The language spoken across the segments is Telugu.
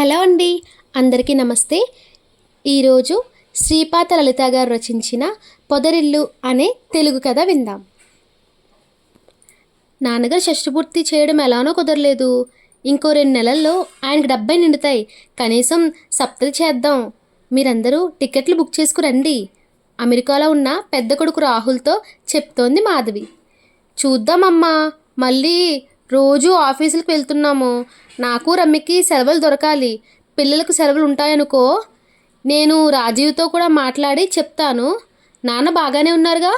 హలో అండి అందరికీ నమస్తే. ఈరోజు శ్రీపాత లలిత గారు రచించిన పొదరిల్లు అనే తెలుగు కథ విందాం. నాన్నగారు షష్టిపూర్తి చేయడం ఎలానో కుదరలేదు. ఇంకో రెండు నెలల్లో ఆయనకి డెబ్బై నిండుతాయి. కనీసం సప్తలు చేద్దాం. మీరందరూ టికెట్లు బుక్ చేసుకురండి అమెరికాలో ఉన్న పెద్ద కొడుకు రాహుల్తో చెప్తోంది మాధవి. చూద్దామమ్మా మళ్ళీ రోజు ఆఫీసులకు వెళ్తున్నాము. నాకు రమ్మికి సెలవులు దొరకాలి. పిల్లలకు సెలవులు ఉంటాయనుకో నేను రాజీవ్తో కూడా మాట్లాడి చెప్తాను. నాన్న బాగానే ఉన్నారుగా?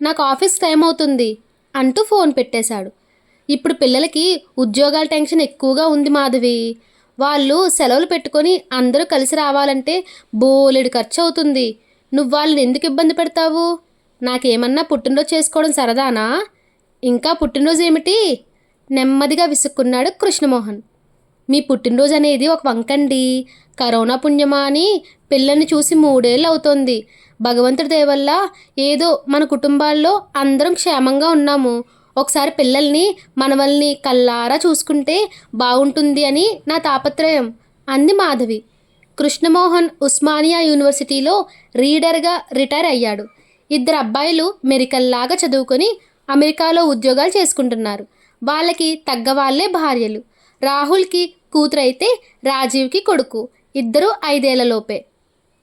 నాకు ఆఫీస్ టైం అవుతుంది అంటూ ఫోన్ పెట్టేశాడు. ఇప్పుడు పిల్లలకి ఉద్యోగాల టెన్షన్ ఎక్కువగా ఉంది మాధవి. వాళ్ళు సెలవులు పెట్టుకొని అందరూ కలిసి రావాలంటే బోలెడు ఖర్చు అవుతుంది నువ్వు వాళ్ళని ఎందుకు ఇబ్బంది పెడతావు? నాకేమన్నా పుట్టినరోజు చేసుకోవడం సరదానా? ఇంకా పుట్టినరోజు ఏమిటి? నెమ్మదిగా విసుక్కున్నాడు కృష్ణమోహన్. మీ పుట్టినరోజు అనేది ఒక వంకండి. కరోనా పుణ్యమా అని పిల్లల్ని చూసి మూడేళ్ళు అవుతోంది. భగవంతుడి దయవల్ల ఏదో మన కుటుంబాల్లో అందరం క్షేమంగా ఉన్నాము. ఒకసారి పిల్లల్ని మనవల్ని కల్లారా చూసుకుంటే బాగుంటుంది అని నా తాపత్రయం అంది మాధవి. కృష్ణమోహన్ ఉస్మానియా యూనివర్సిటీలో రీడర్గా రిటైర్ అయ్యాడు. ఇద్దరు అబ్బాయిలు మెరికల్లాగా చదువుకొని అమెరికాలో ఉద్యోగాలు చేసుకుంటున్నారు. వాళ్ళకి తగ్గవాళ్ళే భార్యలు. రాహుల్కి కూతురైతే రాజీవ్కి కొడుకు. ఇద్దరూ ఐదేళ్ళలోపే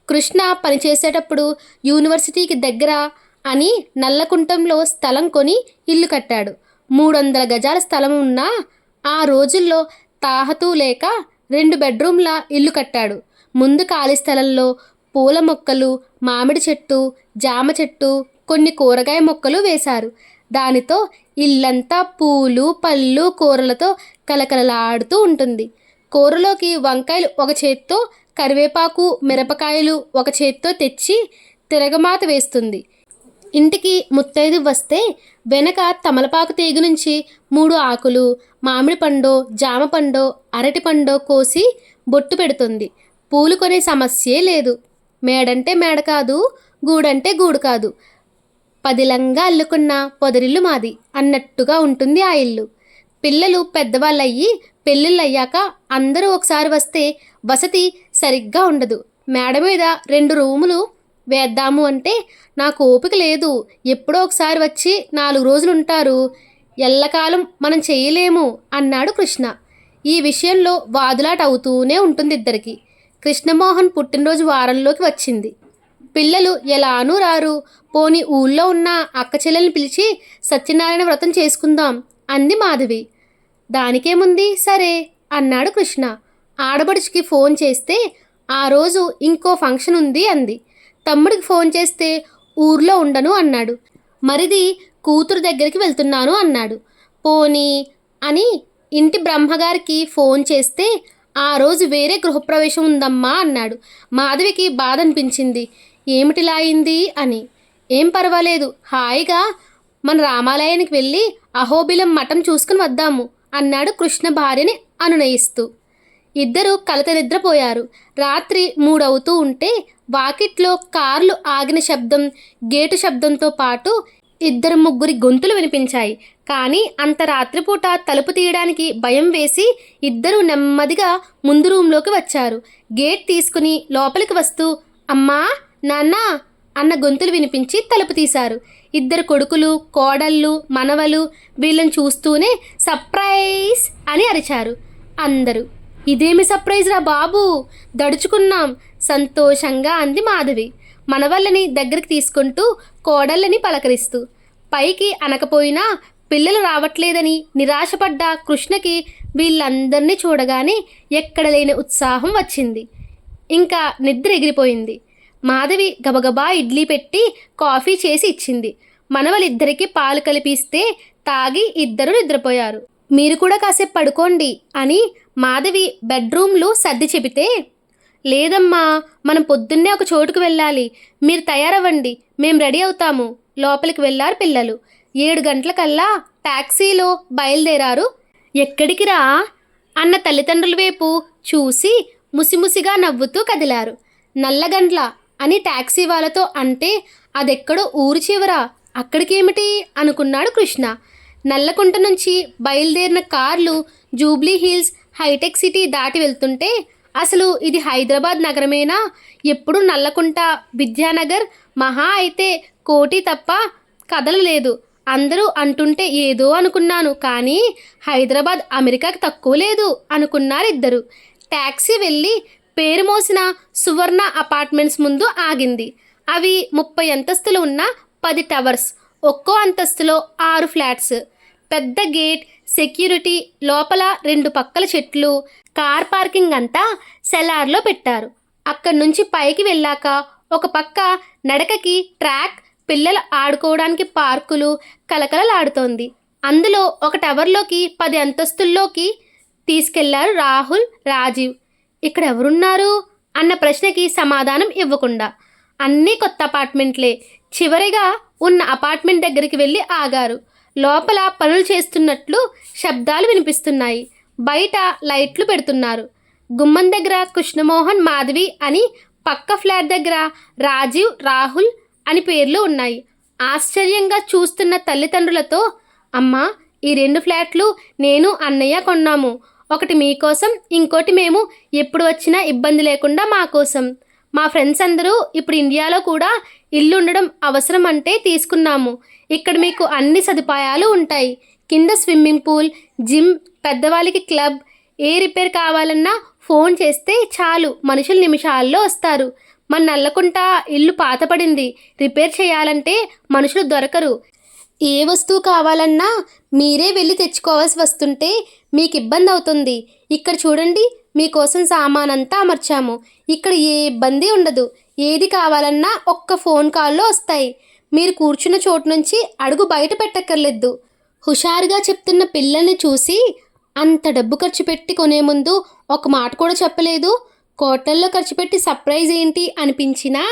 కృష్ణ పనిచేసేటప్పుడు యూనివర్సిటీకి దగ్గర అని నల్లకుంటంలో స్థలం కొని ఇల్లు కట్టాడు. మూడు వందల గజాల స్థలం ఉన్నా ఆ రోజుల్లో తాహతూ లేక రెండు బెడ్రూమ్ల ఇల్లు కట్టాడు. ముందు ఖాళీ స్థలంలో పూల మొక్కలు మామిడి చెట్టు జామ చెట్టు కొన్ని కూరగాయ మొక్కలు వేశారు. దానితో ఇల్లంతా పూలు పళ్ళు కూరలతో కలకలలాడుతూ ఉంటుంది. కూరలోకి వంకాయలు ఒక చేత్తో కరివేపాకు మిరపకాయలు ఒక చేత్తో తెచ్చి తిరగమాత వేస్తుంది. ఇంటికి ముత్తైదు వస్తే వెనక తమలపాకు తీగ నుంచి మూడు ఆకులు మామిడి పండో జామ పండో అరటి పండో కోసి బొట్టు పెడుతుంది. పూలు కొనే సమస్యే లేదు. మేడంటే మేడ కాదు గూడంటే గూడు కాదు. పదిలంగా అల్లుకున్న పొదరిల్లు మాది అన్నట్టుగా ఉంటుంది ఆ ఇల్లు. పిల్లలు పెద్దవాళ్ళయ్యి పెళ్ళిళ్ళయ్యాక అందరూ ఒకసారి వస్తే వసతి సరిగ్గా ఉండదు. మేడ మీద రెండు రూములు వేద్దాము అంటే నాకు ఓపిక లేదు. ఎప్పుడో ఒకసారి వచ్చి నాలుగు రోజులు ఉంటారు ఎల్లకాలం మనం చేయలేము అన్నాడు కృష్ణ. ఈ విషయంలో వాదులాట అవుతూనే ఉంటుంది ఇద్దరికి కృష్ణమోహన్ పుట్టినరోజు వారంలోకి వచ్చింది. పిల్లలు ఎలానూ రారు పోని ఊళ్ళో ఉన్న అక్క చెల్లెల్ని పిలిచి సత్యనారాయణ వ్రతం చేసుకుందాం అంది మాధవి. దానికేముంది? సరే అన్నాడు కృష్ణ. ఆడబడుచుకి ఫోన్ చేస్తే ఆ రోజు ఇంకో ఫంక్షన్ ఉంది అంది. తమ్ముడికి ఫోన్ చేస్తే ఊర్లో ఉండను అన్నాడు. మరిది కూతురు దగ్గరికి వెళ్తున్నాను అన్నాడు. పోనీ అని ఇంటి బ్రహ్మగారికి ఫోన్ చేస్తే ఆ రోజు వేరే గృహప్రవేశం ఉందమ్మా అన్నాడు. మాధవికి బాధ అనిపించింది ఏమిటిలా అయింది అని. ఏం పర్వాలేదు. హాయిగా మన రామాలయానికి వెళ్ళి అహోబిలం మఠం చూసుకుని వద్దాము అన్నాడు కృష్ణ భార్యని అనునయిస్తూ. ఇద్దరు కలత నిద్రపోయారు. రాత్రి మూడవుతూ ఉంటే వాకిట్లో కార్లు ఆగిన శబ్దం గేటు శబ్దంతో పాటు ఇద్దరు ముగ్గురి గొంతులు వినిపించాయి. కానీ అంత రాత్రిపూట తలుపు తీయడానికి భయం వేసి ఇద్దరు నెమ్మదిగా ముందు రూంలోకి వచ్చారు. గేట్ తీసుకుని లోపలికి వస్తూ అమ్మా! నాన్నా! అన్న గొంతులు వినిపించి తలుపు తీశారు. ఇద్దరు కొడుకులు కోడళ్ళు మనవలు వీళ్ళని చూస్తూనే సర్ప్రైజ్ అని అరిచారు. అందరూ ఇదేమి సర్ప్రైజ్ రా బాబు! దడుచుకున్నాం! సంతోషంగా అంది మాధవి. మనవళ్ళని దగ్గరికి తీసుకుంటూ కోడళ్ళని పలకరిస్తూ పైకి అనకపోయినా పిల్లలు రావట్లేదని నిరాశపడ్డ కృష్ణకి వీళ్ళందరినీ చూడగానే ఎక్కడ లేని ఉత్సాహం వచ్చింది. ఇంకా నిద్ర ఎగిరిపోయింది. మాధవి గబగబా ఇడ్లీ పెట్టి కాఫీ చేసి ఇచ్చింది. మనవలిద్దరికీ పాలు కలిపిస్తే తాగి ఇద్దరు నిద్రపోయారు. మీరు కూడా కాసేపు పడుకోండి అని మాధవి బెడ్రూమ్లు సర్ది చెబితే లేదమ్మా మనం పొద్దున్నే ఒక చోటుకు వెళ్ళాలి. మీరు తయారవ్వండి మేము రెడీ అవుతాము. లోపలికి వెళ్ళారు పిల్లలు. ఏడు గంటలకల్లా ట్యాక్సీలో బయలుదేరారు. ఎక్కడికి రా? అన్న తల్లిదండ్రుల వైపు చూసి ముసిముసిగా నవ్వుతూ కదిలారు. నల్లగండ్ల అని టాక్సీ వాళ్ళతో అంటే అదెక్కడో ఊరు చివరా. అక్కడికేమిటి? అనుకున్నాడు కృష్ణ. నల్లకుంట నుంచి బయలుదేరిన కార్లు జూబ్లీ హిల్స్ హైటెక్ సిటీ దాటి వెళ్తుంటే అసలు ఇది హైదరాబాద్ నగరమేనా? ఎప్పుడు నల్లకుంట విద్యానగర్? మహా అయితే కోటి తప్ప కదలలేదు అందరూ అంటుంటే ఏదో అనుకున్నాను కానీ హైదరాబాద్ అమెరికాకి తక్కువ లేదు అనుకున్నారు ఇద్దరు ట్యాక్సీ వెళ్ళి పేరు మోసిన సువర్ణ అపార్ట్మెంట్స్ ముందు ఆగింది. అవి ముప్పై అంతస్తులు ఉన్న పది టవర్స్ ఒక్కో అంతస్తులో ఆరు ఫ్లాట్స్. పెద్ద గేట్ సెక్యూరిటీ లోపల రెండు పక్కల చెట్లు కార్ పార్కింగ్ అంతా సెలార్లో పెట్టారు. అక్కడి నుంచి పైకి వెళ్ళాక ఒక పక్క నడకకి ట్రాక్ పిల్లలు ఆడుకోవడానికి పార్కులు కలకలలాడుతోంది అందులో ఒక టవర్లోకి పది అంతస్తుల్లోకి తీసుకెళ్ళారు రాహుల్ రాజీవ్. ఇక్కడ ఎవరున్నారు అన్న ప్రశ్నకి సమాధానం ఇవ్వకుండా. అన్నీ కొత్త అపార్ట్మెంట్లే. చివరిగా ఉన్న అపార్ట్మెంట్ దగ్గరికి వెళ్ళి ఆగారు. లోపల పనులు చేస్తున్నట్లు శబ్దాలు వినిపిస్తున్నాయి. బయట లైట్లు పెడుతున్నారు. గుమ్మం దగ్గర కృష్ణమోహన్ మాధవి అని పక్క ఫ్లాట్ దగ్గర రాజీవ్ రాహుల్ అని పేర్లు ఉన్నాయి. ఆశ్చర్యంగా చూస్తున్న తల్లిదండ్రులతో అమ్మా ఈ రెండు ఫ్లాట్లు నేను అన్నయ్య కొన్నాము. ఒకటి మీకోసం ఇంకోటి మేము ఎప్పుడు వచ్చినా ఇబ్బంది లేకుండా మా కోసం. మా ఫ్రెండ్స్ అందరూ ఇప్పుడు ఇండియాలో కూడా ఇల్లు ఉండడం అవసరం అంటే తీసుకున్నాము. ఇక్కడ మీకు అన్ని సదుపాయాలు ఉంటాయి. కింద స్విమ్మింగ్ పూల్ జిమ్ పెద్దవాళ్ళకి క్లబ్ ఏ రిపేర్ కావాలన్నా ఫోన్ చేస్తే చాలు మనుషులు నిమిషాల్లో వస్తారు. మన నల్లకుంట ఇల్లు పాతపడింది రిపేర్ చేయాలంటే మనుషులు దొరకరు. ఏ వస్తువు కావాలన్నా మీరే వెళ్ళి తెచ్చుకోవాల్సి వస్తుంటే మీకు ఇబ్బంది అవుతుంది ఇక్కడ చూడండి మీకోసం సామానంతా అమర్చాము. ఇక్కడ ఏ ఇబ్బంది ఉండదు. ఏది కావాలన్నా ఒక్క ఫోన్ కాల్లో వస్తాయి. మీరు కూర్చున్న చోటు నుంచి అడుగు బయట పెట్టక్కర్లేదు. హుషారుగా చెప్తున్న పిల్లల్ని చూసి అంత డబ్బు ఖర్చు పెట్టి కొనే ముందు ఒక మాట కూడా చెప్పలేదు. కోటల్లో ఖర్చు పెట్టి సర్ప్రైజ్ ఏంటి అనిపించినా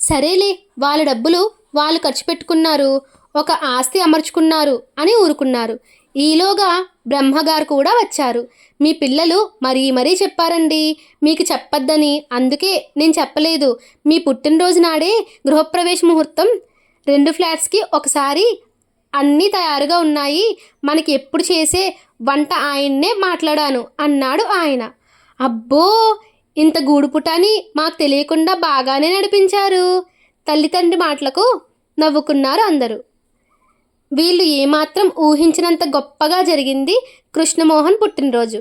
సరేలే వాళ్ళ డబ్బులు వాళ్ళు ఖర్చు పెట్టుకున్నారు ఒక ఆస్తి అమర్చుకున్నారు అని ఊరుకున్నారు. ఈలోగా బ్రహ్మగారు కూడా వచ్చారు. మీ పిల్లలు మరీ మరీ చెప్పారండి. మీకు చెప్పొద్దని అందుకే నేను చెప్పలేదు. మీ పుట్టినరోజు నాడే గృహప్రవేశ ముహూర్తం. రెండు ఫ్లాట్స్కి ఒకసారి అన్నీ తయారుగా ఉన్నాయి. మనకి ఎప్పుడు చేసే వంట ఆయన్నే మాట్లాడాను అన్నాడు ఆయన. అబ్బో! ఇంత గూడుపుటాని మాకు తెలియకుండా బాగానే నడిపించారు. తల్లిదండ్రి మాటలకు నవ్వుకున్నారు అందరూ. వీళ్ళు ఏమాత్రం ఊహించినంత గొప్పగా జరిగింది కృష్ణమోహన్ పుట్టినరోజు.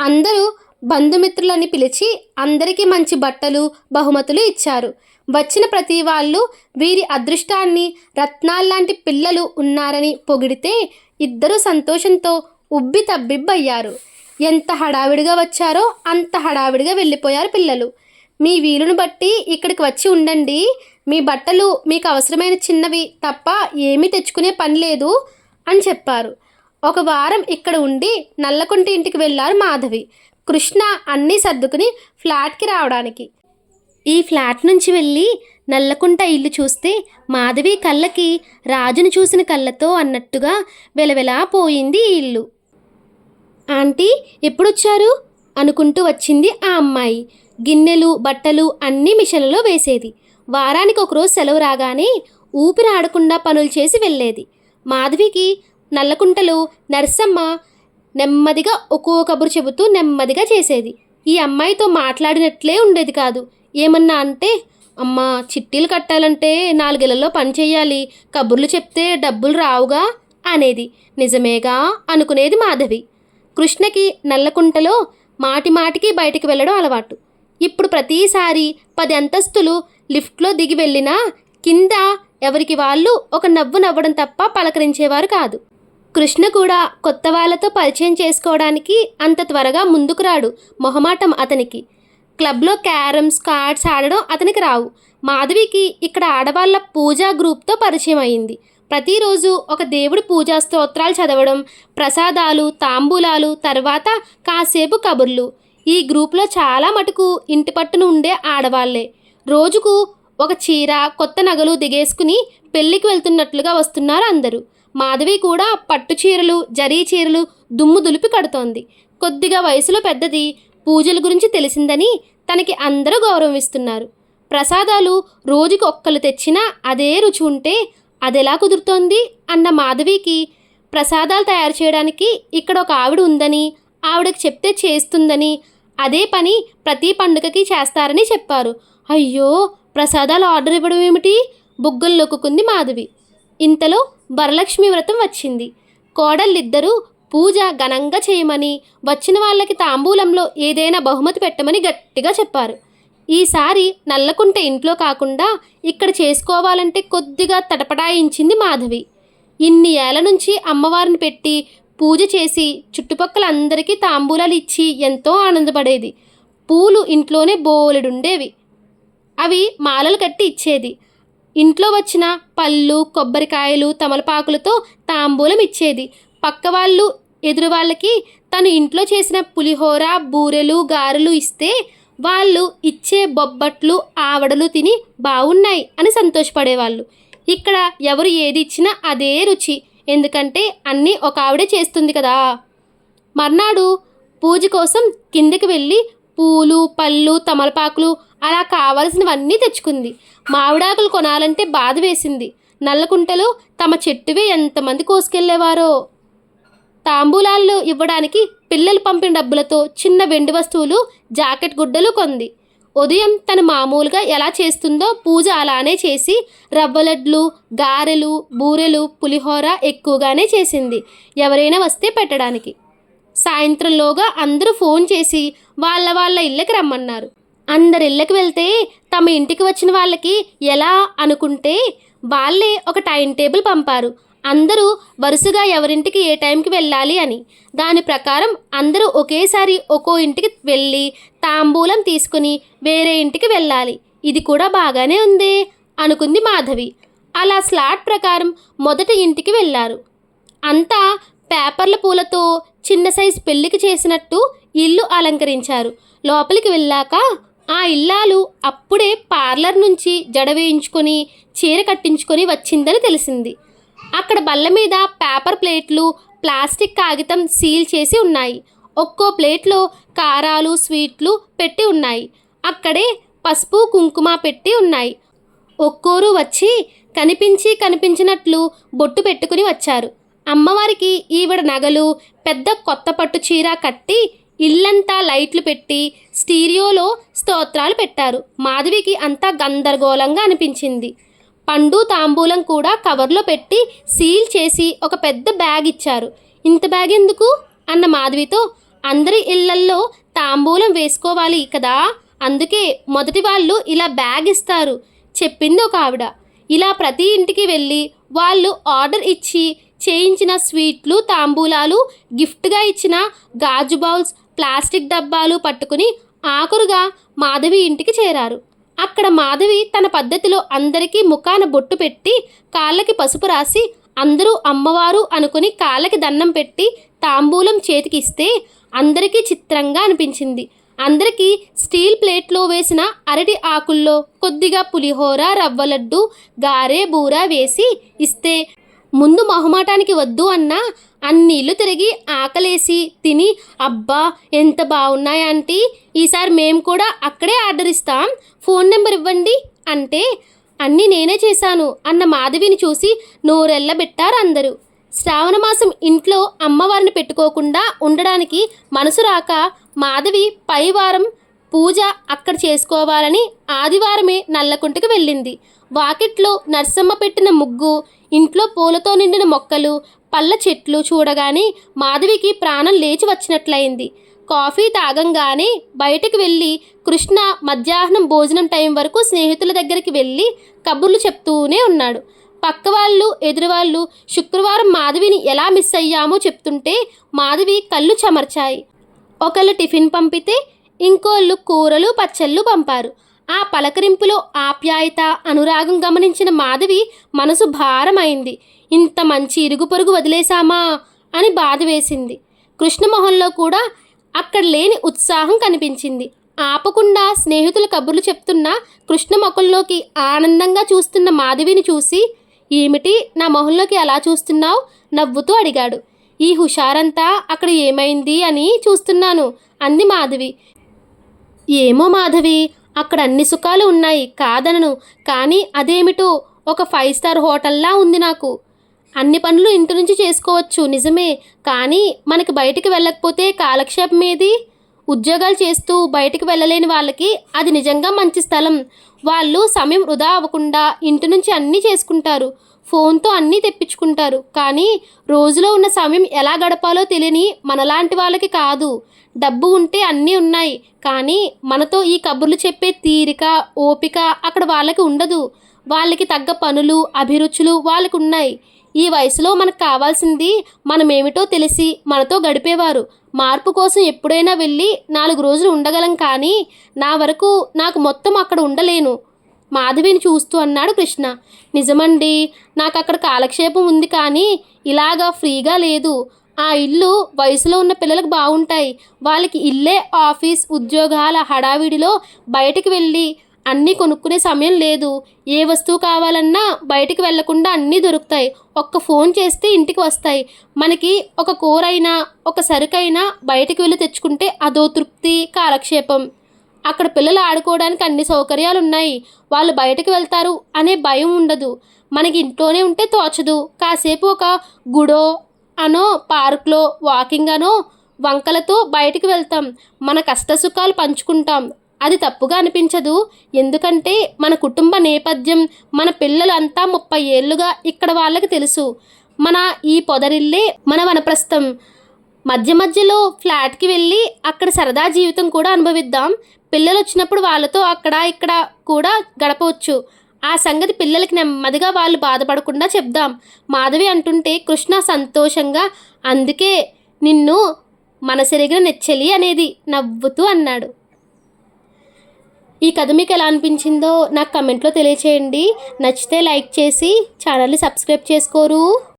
అందరూ బంధుమిత్రులని పిలిచి అందరికీ మంచి బట్టలు బహుమతులు ఇచ్చారు. వచ్చిన ప్రతి వాళ్ళు వీరి అదృష్టాన్ని రత్నాల్లాంటి పిల్లలు ఉన్నారని పొగిడితే ఇద్దరు సంతోషంతో ఉబ్బి తబ్బిబ్బయ్యారు. ఎంత హడావిడిగా వచ్చారో అంత హడావిడిగా వెళ్ళిపోయారు పిల్లలు. మీ వీలును బట్టి ఇక్కడికి వచ్చి ఉండండి మీ బట్టలు మీకు అవసరమైన చిన్నవి తప్ప ఏమీ తెచ్చుకునే పని లేదు అని చెప్పారు. ఒక వారం ఇక్కడ ఉండి నల్లకుంటి ఇంటికి వెళ్ళారు మాధవి. కృష్ణ అన్నీ సర్దుకుని ఫ్లాట్కి రావడానికి. ఈ ఫ్లాట్ నుంచి వెళ్ళి నల్లకుంట ఇల్లు చూస్తే మాధవి కళ్ళకి రాజును చూసిన కళ్ళతో అన్నట్టుగా వెలవెలా పోయింది ఈ ఇల్లు. ఆంటీ ఎప్పుడొచ్చారు? అనుకుంటూ వచ్చింది ఆ అమ్మాయి. గిన్నెలు బట్టలు అన్నీ మిషన్లో వేసేది. వారానికి ఒకరోజు సెలవు రాగానే ఊపిరి ఆడకుండా పనులు చేసి వెళ్ళేది. మాధవికి నల్లకుంటలో నర్సమ్మ నెమ్మదిగా ఒక్కో కబురు చెబుతూ నెమ్మదిగా చేసేది. ఈ అమ్మాయితో మాట్లాడినట్లే ఉండేది కాదు. ఏమన్నా అంటే అమ్మ చిట్టీలు కట్టాలంటే నాలుగేళ్ళలో పని చేయాలి. కబుర్లు చెప్తే డబ్బులు రావుగా అనేది. నిజమేగా అనుకునేది మాధవి. కృష్ణకి నల్లకుంటలో మాటి మాటికి బయటికి వెళ్ళడం అలవాటు. ఇప్పుడు ప్రతిసారి పది అంతస్తులు లిఫ్ట్లో దిగి వెళ్ళినా కింద ఎవరికి వాళ్ళు ఒక నవ్వు నవ్వడం తప్ప పలకరించేవారు కాదు. కృష్ణ కూడా కొత్త వాళ్ళతో పరిచయం చేసుకోవడానికి అంత త్వరగా ముందుకు రాడు మొహమాటం అతనికి. క్లబ్లో క్యారమ్స్ కార్డ్స్ ఆడడం అతనికి రావు. మాధవికి ఇక్కడ ఆడవాళ్ళ పూజా గ్రూప్తో పరిచయం అయింది. ప్రతిరోజు ఒక దేవుడి పూజా స్తోత్రాలు చదవడం ప్రసాదాలు తాంబూలాలు తర్వాత కాసేపు కబుర్లు. ఈ గ్రూప్లో చాలా మటుకు ఇంటి పట్టున ఉండే ఆడవాళ్ళే రోజుకు ఒక చీర కొత్త నగలు దిగేసుకుని పెళ్ళికి వెళ్తున్నట్లుగా వస్తున్నారు అందరూ. మాధవి కూడా పట్టు చీరలు జరీ చీరలు దుమ్ము దులిపి కడుతోంది. కొద్దిగా వయసులో పెద్దది పూజల గురించి తెలిసిందని తనకి అందరూ గౌరవిస్తున్నారు ప్రసాదాలు రోజుకి ఒక్కలు తెచ్చినా అదే రుచి ఉంటే అదెలా కుదురుతోంది అన్న మాధవికి ప్రసాదాలు తయారు చేయడానికి ఇక్కడ ఒక ఆవిడ ఉందని ఆవిడకి చెప్తే చేస్తుందని అదే పని ప్రతి పండుగకి చేస్తారని చెప్పారు. అయ్యో ప్రసాదాలు ఆర్డర్ ఇవ్వడం ఏమిటి? బుగ్గల్లోకుంది మాధవి. ఇంతలో వరలక్ష్మి వ్రతం వచ్చింది. కోడళ్ళిద్దరూ పూజ ఘనంగా చేయమని వచ్చిన వాళ్ళకి తాంబూలంలో ఏదైనా బహుమతి పెట్టమని గట్టిగా చెప్పారు. ఈసారి నల్లకుంట ఇంట్లో కాకుండా ఇక్కడ చేసుకోవాలంటే కొద్దిగా తటపటాయించింది మాధవి. ఇన్ని ఏళ్ళ నుంచి అమ్మవారిని పెట్టి పూజ చేసి చుట్టుపక్కల అందరికీ తాంబూలాలు ఇచ్చి ఎంతో ఆనందపడేది. పూలు ఇంట్లోనే బోలెడుండేవి. అవి మాలలు కట్టి ఇచ్చేది. ఇంట్లో వచ్చిన పళ్ళు కొబ్బరికాయలు తమలపాకులతో తాంబూలం ఇచ్చేది పక్క వాళ్ళు ఎదురు వాళ్ళకి తను ఇంట్లో చేసిన పులిహోర బూరెలు గారెలు ఇస్తే వాళ్ళు ఇచ్చే బొబ్బట్లు ఆవడలు తిని బాగున్నాయి అని సంతోషపడేవాళ్ళు. ఇక్కడ ఎవరు ఏది ఇచ్చినా అదే రుచి. ఎందుకంటే అన్నీ ఒక ఆవిడే చేస్తుంది కదా. మర్నాడు పూజ కోసం కిందకి వెళ్ళి పూలు పళ్ళు తమలపాకులు అలా కావలసినవన్నీ తెచ్చుకుంది. మామిడాకులు కొనాలంటే బాధ వేసింది. నల్లకుంటలో తమ చెట్టువే ఎంతమంది కోసుకెళ్ళేవారో తాంబూలాల్లో ఇవ్వడానికి పిల్లలు పంపిన డబ్బులతో చిన్న వెండి వస్తువులు జాకెట్ గుడ్డలు కొంది. ఉదయం తను మామూలుగా ఎలా చేస్తుందో పూజ అలానే చేసి రవ్వలడ్లు గారెలు బూరెలు పులిహోర ఎక్కువగానే చేసింది. ఎవరైనా వస్తే పెట్టడానికి. సాయంత్రంలోగా అందరూ ఫోన్ చేసి వాళ్ళ వాళ్ళ ఇళ్ళకి రమ్మన్నారు. అందరి ఇళ్ళకి వెళ్తే తమ ఇంటికి వచ్చిన వాళ్ళకి ఎలా అనుకుంటే వాళ్ళే ఒక టైం టేబుల్ పంపారు. అందరూ వరుసగా ఎవరింటికి ఏ టైంకి వెళ్ళాలి అని. దాని ప్రకారం అందరూ ఒకేసారి ఒక్కో ఇంటికి వెళ్ళి తాంబూలం తీసుకుని వేరే ఇంటికి వెళ్ళాలి. ఇది కూడా బాగానే ఉంది అనుకుంది మాధవి. అలా స్లాట్ ప్రకారం మొదటి ఇంటికి వెళ్ళారు. అంతా పేపర్ల పూలతో చిన్న సైజు పెళ్ళికి చేసినట్టు ఇల్లు అలంకరించారు. లోపలికి వెళ్ళాక ఆ ఇల్లాలు అప్పుడే పార్లర్ నుంచి జడ వేయించుకొని చీర కట్టించుకొని వచ్చిందని తెలిసింది. అక్కడ బల్ల మీద పేపర్ ప్లేట్లు ప్లాస్టిక్ కాగితం సీల్ చేసి ఉన్నాయి. ఒక్కో ప్లేట్లో కారాలు స్వీట్లు పెట్టి ఉన్నాయి. అక్కడే పసుపు కుంకుమ పెట్టి ఉన్నాయి. ఒక్కోరు వచ్చి కనిపించి కనిపించినట్లు బొట్టు పెట్టుకుని వచ్చారు. అమ్మవారికి ఈవిడ నగలు పెద్ద కొత్త పట్టు చీర కట్టి ఇల్లంతా లైట్లు పెట్టి స్టీరియోలో స్తోత్రాలు పెట్టారు. మాధవికి అంతా గందరగోళంగా అనిపించింది. పండు తాంబూలం కూడా కవర్లో పెట్టి సీల్ చేసి ఒక పెద్ద బ్యాగ్ ఇచ్చారు. ఇంత బ్యాగ్ ఎందుకు? అన్న మాధవితో అందరి ఇళ్ళల్లో తాంబూలం వేసుకోవాలి కదా అందుకే మొదటి వాళ్ళు ఇలా బ్యాగ్ ఇస్తారు చెప్పింది ఒక ఆవిడ. ఇలా ప్రతి ఇంటికి వెళ్ళి వాళ్ళు ఆర్డర్ ఇచ్చి చేయించిన స్వీట్లు తాంబూలాలు గిఫ్ట్గా ఇచ్చిన గాజు బౌల్స్ ప్లాస్టిక్ డబ్బాలు పట్టుకుని ఆఖరుగా మాధవి ఇంటికి చేరారు. అక్కడ మాధవి తన పద్ధతిలో అందరికీ ముఖాన బొట్టు పెట్టి కాళ్ళకి పసుపు రాసి అందరూ అమ్మవారు అనుకుని కాళ్ళకి దండం పెట్టి తాంబూలం చేతికిస్తే అందరికీ చిత్రంగా అనిపించింది. అందరికీ స్టీల్ ప్లేట్లో వేసిన అరటి ఆకుల్లో కొద్దిగా పులిహోర రవ్వ లడ్డు గారె బూర వేసి ఇస్తే ముందు మొహమాటానికి వద్దు అన్నా. అన్ని తిరిగి ఆకలేసి తిని అబ్బా ఎంత బాగున్నాయి ఆంటీ. ఈసారి మేము కూడా అక్కడే ఆర్డర్ ఇస్తాం. ఫోన్ నెంబర్ ఇవ్వండి. అంటే అన్నీ నేనే చేశాను అన్న మాధవిని చూసి నోరెళ్ళబెట్టారు అందరూ. శ్రావణ మాసం ఇంట్లో అమ్మవారిని పెట్టుకోకుండా ఉండడానికి మనసు రాక మాధవి పై వారం పూజ అక్కడ చేసుకోవాలని ఆదివారమే నల్లకుంటకు వెళ్ళింది. వాకిట్లో నర్సమ్మ పెట్టిన ముగ్గు ఇంట్లో పూలతో నిండిన మొక్కలు పళ్ళ చెట్లు చూడగానే మాధవికి ప్రాణం లేచి వచ్చినట్లయింది. కాఫీ తాగంగానే బయటకు వెళ్ళి కృష్ణ మధ్యాహ్నం భోజనం టైం వరకు స్నేహితుల దగ్గరికి వెళ్ళి కబుర్లు చెప్తూనే ఉన్నాడు. పక్క వాళ్ళు ఎదురువాళ్ళు శుక్రవారం మాధవిని ఎలా మిస్ అయ్యామో చెప్తుంటే మాధవి కళ్ళు చెమర్చాయి. ఒకళ్ళు టిఫిన్ పంపితే ఇంకోళ్ళు కూరలు పచ్చళ్ళు పంపారు. ఆ పలకరింపులో ఆప్యాయత అనురాగం గమనించిన మాధవి మనసు భారమైంది. ఇంత మంచి ఇరుగు పొరుగు వదిలేశామా? అని బాధ వేసింది. కృష్ణమోహన్లో కూడా అక్కడ లేని ఉత్సాహం కనిపించింది. ఆపకుండా స్నేహితుల కబుర్లు చెప్తున్న కృష్ణ మొక్కల్లోకి ఆనందంగా చూస్తున్న మాధవిని చూసి ఏమిటి నా మొహంలోకి అలా చూస్తున్నావు? నవ్వుతూ అడిగాడు. ఈ హుషారంతా అక్కడ ఏమైంది? అని చూస్తున్నాను అంది మాధవి. ఏమో మాధవి అక్కడ అన్ని సుఖాలు ఉన్నాయి కాదనను కానీ అదేమిటో ఒక ఫైవ్ స్టార్ హోటల్లా ఉంది నాకు. అన్ని పనులు ఇంటి నుంచి చేసుకోవచ్చు నిజమే కానీ మనకి బయటికి వెళ్ళకపోతే కాలక్షేపం ఏది? ఉద్యోగాలు చేస్తూ బయటికి వెళ్ళలేని వాళ్ళకి అది నిజంగా మంచి స్థలం. వాళ్ళు సమయం వృధా అవ్వకుండా ఇంటి నుంచి అన్నీ చేసుకుంటారు. ఫోన్తో అన్నీ తెప్పించుకుంటారు. కానీ రోజులో ఉన్న సమయం ఎలా గడపాలో తెలియని మనలాంటి వాళ్ళకి కాదు. డబ్బు ఉంటే అన్నీ ఉన్నాయి. కానీ మనతో ఈ కబుర్లు చెప్పే తీరిక ఓపిక అక్కడ వాళ్ళకి ఉండదు. వాళ్ళకి తగ్గ పనులు అభిరుచులు వాళ్ళకు ఉన్నాయి ఈ వయసులో మనకు కావాల్సింది మనమేమిటో తెలిసి మనతో గడిపేవారు. మార్పు కోసం ఎప్పుడైనా వెళ్ళి నాలుగు రోజులు ఉండగలం కానీ నా వరకు నాకు మొత్తం అక్కడ ఉండలేను. మాధవిని చూస్తూ అన్నాడు కృష్ణ. నిజమండి నాకు అక్కడ కాలక్షేపం ఉంది కానీ ఇలాగా ఫ్రీగా లేదు. ఆ ఇల్లు వయసులో ఉన్న పిల్లలకు బాగుంటాయి వాళ్ళకి ఇల్లే ఆఫీస్ ఉద్యోగాల హడావిడిలో బయటికి వెళ్ళి అన్నీ కొనుక్కునే సమయం లేదు. ఏ వస్తువు కావాలన్నా బయటికి వెళ్ళకుండా అన్నీ దొరుకుతాయి. ఒక్క ఫోన్ చేస్తే ఇంటికి వస్తాయి. మనకి ఒక కూరైనా ఒక సరుకైనా బయటకు వెళ్ళి తెచ్చుకుంటే అదో తృప్తి కాలక్షేపం. అక్కడ పిల్లలు ఆడుకోవడానికి అన్ని సౌకర్యాలు ఉన్నాయి వాళ్ళు బయటకు వెళ్తారు అనే భయం ఉండదు. మనకి ఇంట్లోనే ఉంటే తోచదు. కాసేపు ఒక గుడో అనో పార్క్లో వాకింగ్ అనో వంకలతో బయటికి వెళ్తాం. మన కష్ట సుఖాలు పంచుకుంటాం. అది తప్పుగా అనిపించదు. ఎందుకంటే మన కుటుంబ నేపథ్యం మన పిల్లలు అంతా ముప్పై ఏళ్ళుగా ఇక్కడ వాళ్ళకి తెలుసు. మన ఈ పొదరిల్లే మన వనప్రస్థం. మధ్య మధ్యలో ఫ్లాట్కి వెళ్ళి అక్కడ సరదా జీవితం కూడా అనుభవిద్దాం. పిల్లలు వచ్చినప్పుడు వాళ్ళతో అక్కడ ఇక్కడ కూడా గడపవచ్చు. ఆ సంగతి పిల్లలకి నెమ్మదిగా వాళ్ళు బాధపడకుండా చెప్దాం. మాధవి అంటుంటే కృష్ణ సంతోషంగా అందుకే నిన్ను మనసెరిగిన నెచ్చలి అనేది నవ్వుతూ అన్నాడు. ఈ కథ మీకు ఎలా అనిపించిందో నాకు కమెంట్లో తెలియచేయండి. నచ్చితే లైక్ చేసి ఛానల్ని సబ్స్క్రైబ్ చేసుకోరు.